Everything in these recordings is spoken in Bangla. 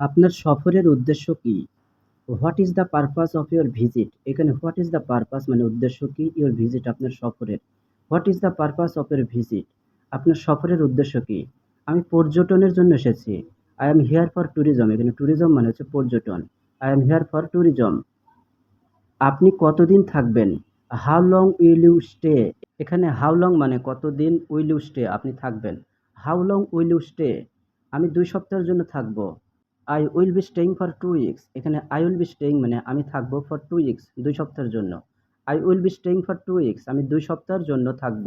আপনার সফরের উদ্দেশ্য কি? What is the purpose of your visit এখানে হোয়াট ইজ দ্য পারপাস মানে উদ্দেশ্য কি? ইউর ভিজিট আপনার সফরের। What is the purpose of your visit আপনার সফরের উদ্দেশ্য কি? আমি পর্যটনের জন্য এসেছি। I am here for tourism এখানে ট্যুরিজম মানে হচ্ছে পর্যটন। I am here for tourism আপনি কতদিন থাকবেন? How long will you stay এখানে হাউ লং মানে কতদিন উইল ইউ স্টে আপনি থাকবেন। How long will you stay আমি দুই সপ্তাহের জন্য থাকব। I will be staying for two weeks এখানে আই উইল বি স্টেইং মানে আমি থাকব ফর টু উইকস দুই সপ্তাহের জন্য। I will be staying for two weeks আমি দুই সপ্তাহের জন্য থাকব।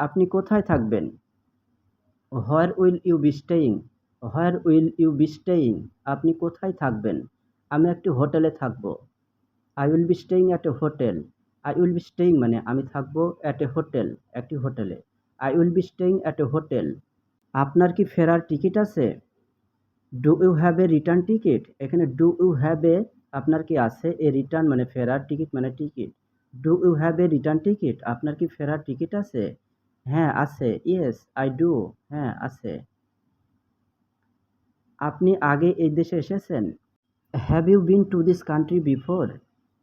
আপনি কোথায় থাকবেন? Where will you be staying where will you be staying আপনি কোথায় থাকবেন? আমি একটি হোটেলে থাকব। I will be staying at a hotel I will be staying মানে আমি থাকব অ্যাট এ হোটেল একটি হোটেলে। I will be staying at a hotel আপনার কি ফেরার টিকিট আছে? Do you have a return ticket এখানে ডু ইউ হ্যাভ এ আপনার কি আছে? এ রিটার্ন মানে ফেরার টিকিট মানে ticket. Do you have a return ticket আপনার কি ফেরার টিকিট আছে? হ্যাঁ আছে। ইয়েস আই ডু হ্যাঁ আছে। আপনি আগে এই দেশে এসেছেন? Have you been to this country before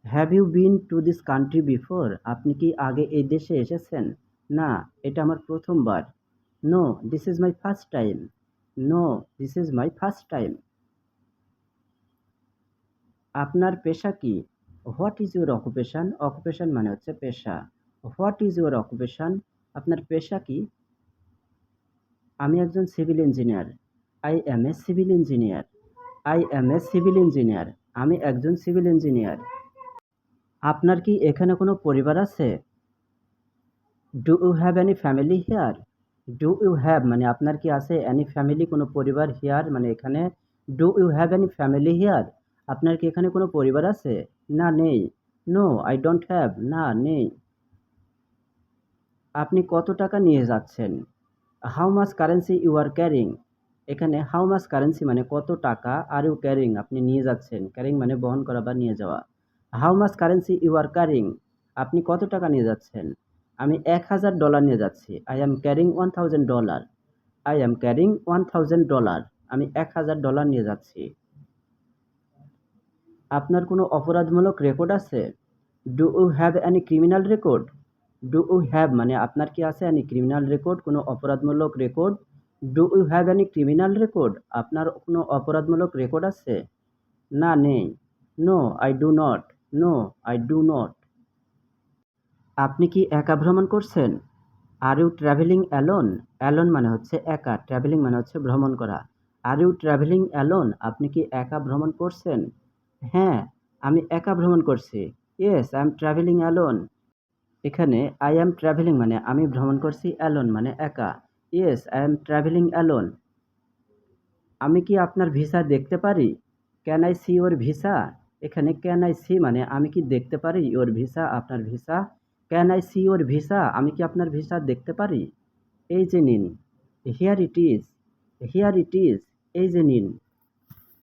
have you been to this country before আপনি কি আগে এই দেশে এসেছেন? না, এটা আমার প্রথমবার। No this is my first time no this is my first time আপনার পেশা কি? What is your occupation occupation মানে হচ্ছে পেশা। হোয়াট ইজ ইউর অকুপেশন আপনার পেশা কি? আমি একজন civil engineer I am a civil engineer I am a civil engineer আমি একজন সিভিল ইঞ্জিনিয়ার আপনার কি এখানে কোনো পরিবার আছে? Do you have any family here do you have মানে আপনার কি আছে এনি ফ্যামিলি কোনো পরিবার হিয়ার মানে এখানে do you have any family here আপনার কি এখানে কোনো পরিবার আছে? না, নেই। নো আই ডোন্ট হ্যাভ না, নেই। আপনি কত টাকা নিয়ে যাচ্ছেন? How much currency you are carrying এখানে হাউ মাস কারেন্সি মানে কত টাকা আর ইউ ক্যারিং আপনি নিয়ে যাচ্ছেন। ক্যারিং মানে বহন করা বা নিয়ে যাওয়া। How much currency you are carrying আপনি কত টাকা নিয়ে যাচ্ছেন? আমি এক হাজার ডলার নিয়ে যাচ্ছি। I am carrying one thousand dollar I am carrying one thousand dollar আমি এক হাজার ডলার নিয়ে যাচ্ছি। আপনার কোনো অপরাধমূলক রেকর্ড আছে? Do you have any criminal record do you have মানে আপনার কি আছে অ্যানি ক্রিমিনাল রেকর্ড কোনো অপরাধমূলক record do you have any criminal record আপনার কোনো অপরাধমূলক রেকর্ড আছে? না, নেই। No I do not no I do not আপনি কি একা ভ্রমণ করছেন? Are you travelling alone alone মানে হচ্ছে একা। ট্রাভেলিং মানে হচ্ছে ভ্রমণ করা। আর ইউ ট্রাভেলিং অ্যালোন আপনি কি একা ভ্রমণ করছেন? হ্যাঁ আমি একা ভ্রমণ করছি। Yes I am travelling alone এখানে আই অ্যাম ট্রাভেলিং মানে আমি ভ্রমণ করছি অ্যালোন মানে একা। Yes I am travelling alone আমি কি আপনার ভিসা দেখতে পারি? Can I see your visa এখানে ক্যান আই সি মানে আমি কি দেখতে পারি? ওর ভিসা আপনার visa can I see your visa আমি কি আপনার ভিসা দেখতে পারি? এই যে নিন। Here it is here it is এই যে নিন।